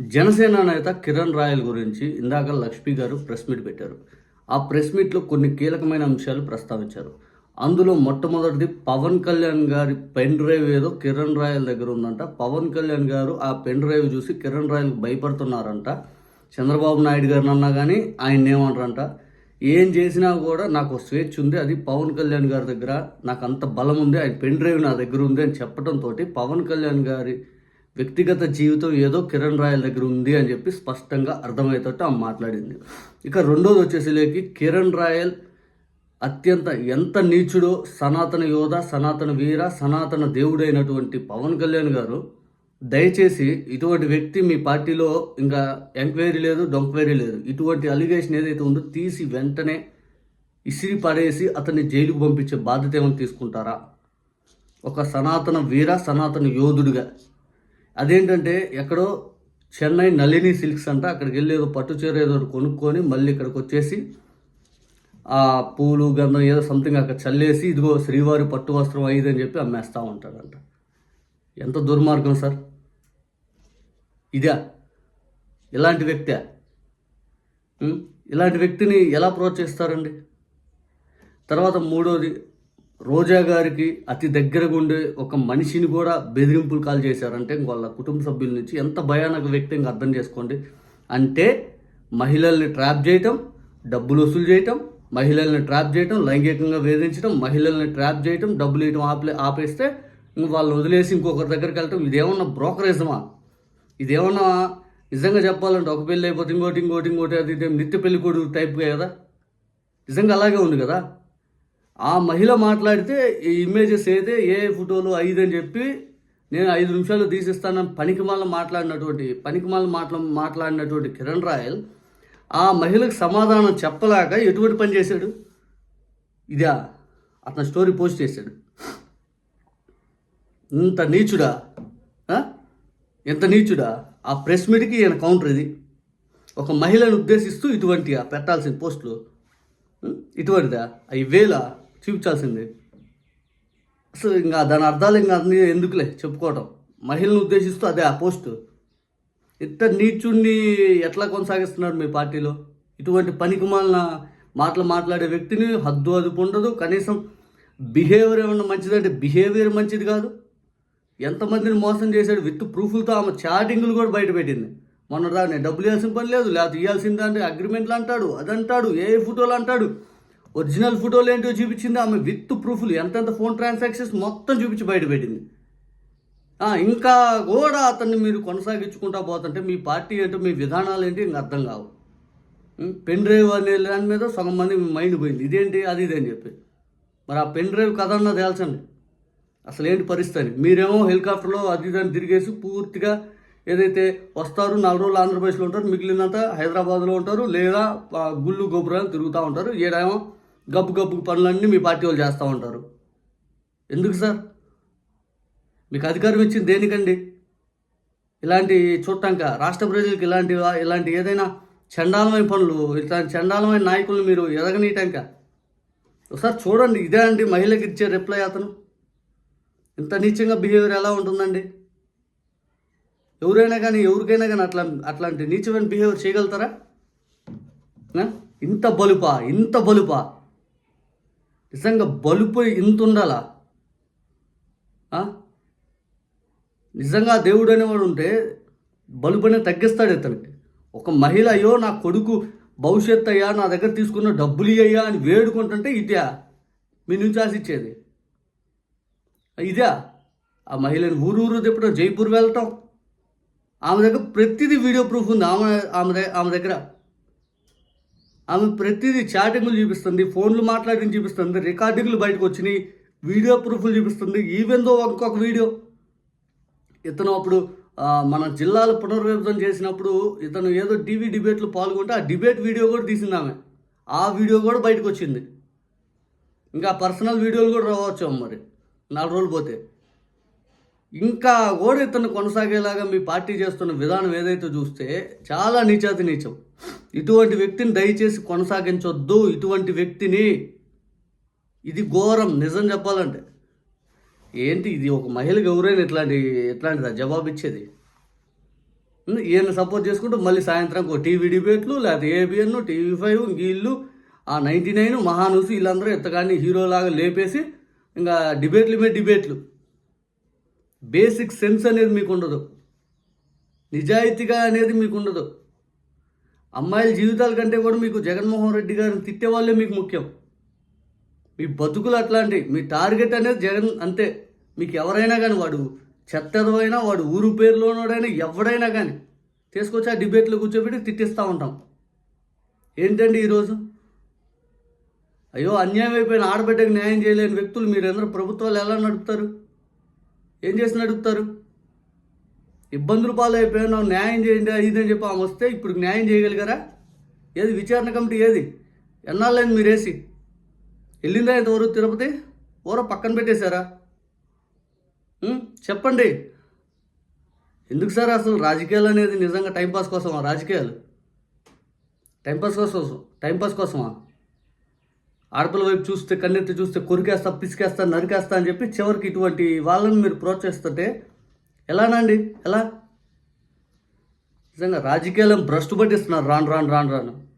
జనసేన నేత కిరణ్ రాయల్ గురించి ఇందాక లక్ష్మి గారు ప్రెస్ మీట్ పెట్టారు. ఆ ప్రెస్ మీట్లో కొన్ని కీలకమైన అంశాలు ప్రస్తావించారు. అందులో మొట్టమొదటిది పవన్ కళ్యాణ్ గారి పెన్ డ్రైవ్ ఏదో కిరణ్ రాయల్ దగ్గర ఉందంట. పవన్ కళ్యాణ్ గారు ఆ పెన్ డ్రైవ్ చూసి కిరణ్ రాయల్కి భయపడుతున్నారంట. చంద్రబాబు నాయుడు గారిని అన్నా కానీ ఆయన ఏమంటారంట. ఏం చేసినా కూడా నాకు స్వేచ్ఛ ఉంది అది పవన్ కళ్యాణ్ గారి దగ్గర. నాకు అంత బలం ఉంది ఆయన పెన్ డ్రైవ్ నా దగ్గర ఉంది అని చెప్పడంతో పవన్ కళ్యాణ్ గారి వ్యక్తిగత జీవితం ఏదో కిరణ్ రాయల్ దగ్గర ఉంది అని చెప్పి స్పష్టంగా అర్థమయ్యేటట్టు ఆమె మాట్లాడింది. ఇక రెండోది వచ్చేసిలేకి కిరణ్ రాయల్ అత్యంత ఎంత నీచుడో సనాతన యోధ సనాతన వీర సనాతన దేవుడైనటువంటి పవన్ కళ్యాణ్ గారు దయచేసి ఇటువంటి వ్యక్తి మీ పార్టీలో ఇంకా ఎంక్వైరీ లేదు డొంక్వైరీ లేదు. ఇటువంటి అలిగేషన్ ఏదైతే ఉందో తీసి వెంటనే ఇసిరి పడేసి అతన్ని జైలుకు పంపించే బాధ్యత ఏమైనా తీసుకుంటారా? ఒక సనాతన వీర సనాతన యోధుడిగా అదేంటంటే ఎక్కడో చెన్నై నళిని సిల్క్స్ అంట అక్కడికి వెళ్ళి ఏదో పట్టు చీర ఏదో ఒకటి కొనుక్కొని మళ్ళీ ఇక్కడికి వచ్చేసి ఆ పూలు గంధం ఏదో సంథింగ్ అక్కడ చల్లేసి ఇదిగో శ్రీవారి పట్టు వస్త్రం అయ్యిందని చెప్పి అమ్మేస్తూ ఉంటాడంట. ఎంత దుర్మార్గం సార్? ఇదా? ఇలాంటి వ్యక్తే? ఇలాంటి వ్యక్తిని ఎలా ప్రోత్సహిస్తారండి తర్వాత మూడోది రోజా గారికి అతి దగ్గరగా ఉండే ఒక మనిషిని కూడా బెదిరింపులు కాల్ చేశారంటే వాళ్ళ కుటుంబ సభ్యుల నుంచి ఎంత భయానక వ్యక్తి ఇంకా అర్థం చేసుకోండి. అంటే మహిళల్ని ట్రాప్ చేయటం డబ్బులు వసూలు చేయటం మహిళల్ని ట్రాప్ చేయటం లైంగికంగా వేధించడం మహిళల్ని ట్రాప్ చేయటం డబ్బులు ఇవ్వడం ఆపలే ఆపేస్తే వాళ్ళు వాళ్ళని వదిలేసి ఇంకొకరి దగ్గరికి వెళ్ళటం ఇదేమన్నా బ్రోకరేజమా? ఇదేమన్నా నిజంగా చెప్పాలంటే ఒక పెళ్ళి అయిపోతే ఇంకోటి ఇంకోటి ఇంకోటి అది నిత్య పెళ్ళి కొడుకు టైప్గా కదా? నిజంగా అలాగే ఉంది కదా? ఆ మహిళ మాట్లాడితే ఈ ఇమేజెస్ అయితే ఏ ఫోటోలు ఐదు అని చెప్పి నేను ఐదు నిమిషాలు తీసిస్తానని పనికిమాల మాట్లాడినటువంటి పనికిమాల మాట్లా మాట్లాడినటువంటి కిరణ్ రాయల్ ఆ మహిళకు సమాధానం చెప్పలేక ఎటువంటి పని చేశాడు? ఇదా అతను స్టోరీ పోస్ట్ చేశాడు. ఇంత నీచుడా? ఎంత నీచుడా? ఆ ప్రెస్ మీట్కి ఈయన కౌంటర్ ఇది. ఒక మహిళను ఉద్దేశిస్తూ ఇటువంటి పెట్టాల్సిన పోస్టులు? ఇటువంటిదా? అవి వేలా? చూపించాల్సింది. అసలు ఇంకా దాని అర్థాలు ఇంకా అన్ని ఎందుకులే చెప్పుకోవటం. మహిళను ఉద్దేశిస్తూ అదే ఆ పోస్ట్. ఇంత నీచుణ్ణి ఎట్లా కొనసాగిస్తున్నారు మీ పార్టీలో? ఇటువంటి పనికిమాలిన మాటలు మాట్లాడే వ్యక్తిని హద్దు అదుపు ఉండదు. కనీసం బిహేవియర్ ఏమన్నా మంచిదంటే బిహేవియర్ మంచిది కాదు. ఎంతమందిని మోసం చేశాడు విత్ ప్రూఫ్లతో ఆమె చాటింగ్లు కూడా బయట పెట్టింది. మొన్న రా డబ్బులు ఇవ్వాల్సిన పని లేదు లేకపోతే ఇవ్వాల్సిందే అంటే అగ్రిమెంట్లు అంటాడు అదంటాడు ఏ ఫోటోలు అంటాడు. ఒరిజినల్ ఫోటోలు ఏంటో చూపించింది ఆమె విత్ ప్రూఫ్లు ఎంతెంత ఫోన్ ట్రాన్సాక్షన్స్ మొత్తం చూపించి బయట పెట్టింది. ఇంకా కూడా అతన్ని మీరు కొనసాగించుకుంటా పోతుంటే మీ పార్టీ ఏంటో మీ విధానాలు ఏంటి ఇంకా అర్థం కావు. పెన్ డ్రైవ్ అనే దాని మీద సగం మంది మైండ్ పోయింది. ఇదేంటి? అది ఇది అని చెప్పి. మరి ఆ పెన్ డ్రైవ్ కథ అన్న తేల్చండి. అసలు ఏంటి పరిస్థితి అని. మీరేమో హెలికాప్టర్లో అది ఇది అని తిరిగేసి పూర్తిగా ఏదైతే వస్తారు నాలుగు రోజులు ఆంధ్రప్రదేశ్లో ఉంటారు మిగిలినంత హైదరాబాద్లో ఉంటారు లేదా గుళ్ళు గోపురాలు తిరుగుతూ ఉంటారు ఏడేమో గబ్బు గబ్బు పనులన్నీ మీ పార్టీ వాళ్ళు చేస్తూ ఉంటారు. ఎందుకు సార్? మీకు అధికారం ఇచ్చింది దేనికండి? ఇలాంటి చూడటాక రాష్ట్ర ప్రజలకు ఇలాంటి ఇలాంటి ఏదైనా చండాలమైన పనులు ఇలాంటి చండాలమైన నాయకులను మీరు ఎదగనీయటాక ఒకసారి చూడండి ఇదే అండి మహిళకి ఇచ్చే రిప్లై అతను. ఇంత నీచంగా బిహేవియర్ ఎలా ఉంటుందండి? ఎవరైనా కానీ ఎవరికైనా కానీ అట్లా అట్లాంటి నీచమైన బిహేవియర్ చేయగలుగుతారా? ఇంత బలుపా ఇంత బలుపా. నిజంగా బలుపు ఇంత ఉండాలా నిజంగా దేవుడు అనేవాడు ఉంటే బలుపనే తగ్గిస్తాడు ఇతనికి. ఒక మహిళ అయ్యో నా కొడుకు భవిష్యత్ అయ్యా నా దగ్గర తీసుకున్న డబ్బులు అయ్యా అని వేడుకుంటుంటే ఇదే మీ నుంచి ఆశించేది. ఇదే ఆ మహిళని ఊరు ఊరు తిప్పడం జైపూర్ వెళ్ళటం. ఆమె దగ్గర ప్రతిదీ వీడియో ప్రూఫ్ ఉంది. ఆమె ఆమె దగ్గర ఆమె దగ్గర ఆమె ప్రతిదీ చాటింగ్లు చూపిస్తుంది ఫోన్లు మాట్లాడి చూపిస్తుంది రికార్డింగ్లు బయటకు వచ్చినాయి వీడియో ప్రూఫ్లు చూపిస్తుంది ఈవెన్ దో ఇంకొక వీడియో. ఇతను అప్పుడు మన జిల్లాలు పునర్విభజన చేసినప్పుడు ఇతను ఏదో టీవీ డిబేట్లో పాల్గొంటే ఆ డిబేట్ వీడియో కూడా తీసింది ఆమె. ఆ వీడియో కూడా బయటకు వచ్చింది. ఇంకా పర్సనల్ వీడియోలు కూడా రావచ్చు మరి. నాలుగు రోజులు పోతే. ఇంకా కూడా ఇతను కొనసాగేలాగా మీ పార్టీ చేస్తున్న విధానం ఏదైతే చూస్తే చాలా నీచాతి నీచం. ఇటువంటి వ్యక్తిని దయచేసి కొనసాగించొద్దు. ఇటువంటి వ్యక్తిని ఇది ఘోరం నిజం చెప్పాలంటే. ఏంటి ఇది ఒక మహిళకి ఎవరైనా ఇట్లాంటి ఇట్లాంటిదా జవాబు ఇచ్చేది? ఈయన సపోర్ట్ చేసుకుంటూ మళ్ళీ సాయంత్రం ఒక టీవీ డిబేట్లు లేకపోతే ఏబిఎన్ టీవీ ఫైవ్ వీళ్ళు ఆ నైంటీ నైన్ మహానూసు వీళ్ళందరూ ఎత్తగాని హీరోలాగా లేపేసి ఇంకా డిబేట్లు మీద డిబేట్లు. బేసిక్ సెన్స్ అనేది మీకు ఉండదు నిజాయితీగా అనేది మీకు ఉండదు అమ్మాయిల జీవితాల కంటే కూడా మీకు జగన్మోహన్ రెడ్డి గారిని తిట్టే వాళ్ళే మీకు ముఖ్యం. మీ బతుకులు అట్లాంటివి మీ టార్గెట్ అనేది జగన్ అంతే. మీకు ఎవరైనా కానీ వాడు చెత్తదైనా వాడు ఊరు పేరులోనోడైనా ఎవడైనా కానీ తీసుకొచ్చి ఆ డిబేట్లో కూర్చోబెట్టి తిట్టిస్తూ ఉంటాం. ఏంటండి ఈరోజు? అయ్యో అన్యాయం అయిపోయిన ఆడబిడ్డకు న్యాయం చేయలేని వ్యక్తులు మీరందరూ ప్రభుత్వాలు ఎలా నడుపుతారు? ఏం చేసిన అడుగుతారు ఇబ్బందులు పాలైపోయినా న్యాయం చేయండి అది ఇది అని చెప్పి ఆమె వస్తే ఇప్పుడు న్యాయం చేయగలిగారా? ఏది? విచారణ కమిటీ ఏది? ఎన్నాళ్ళైంది మీరేసి వెళ్ళిందా ఇంతవరకు తిరుపతి? ఊర పక్కన పెట్టేశారా? చెప్పండి. ఎందుకు సార్ అసలు రాజకీయాలు అనేది నిజంగా టైంపాస్ కోసమా? రాజకీయాలు. టైంపాస్ కోసం టైంపాస్ కోసమా? ఆడపిల్ల వైపు చూస్తే కన్నెత్తి చూస్తే కొరికేస్తా పిసికేస్తా నరికేస్తా అని చెప్పి చివరికి ఇటువంటి వాళ్ళని మీరు ప్రోత్సహిస్తుంటే ఎలానండి ఎలా? నిజంగా రాజకీయాలను భ్రష్టు పట్టిస్తున్నారు? రాను రాను రాను రాను.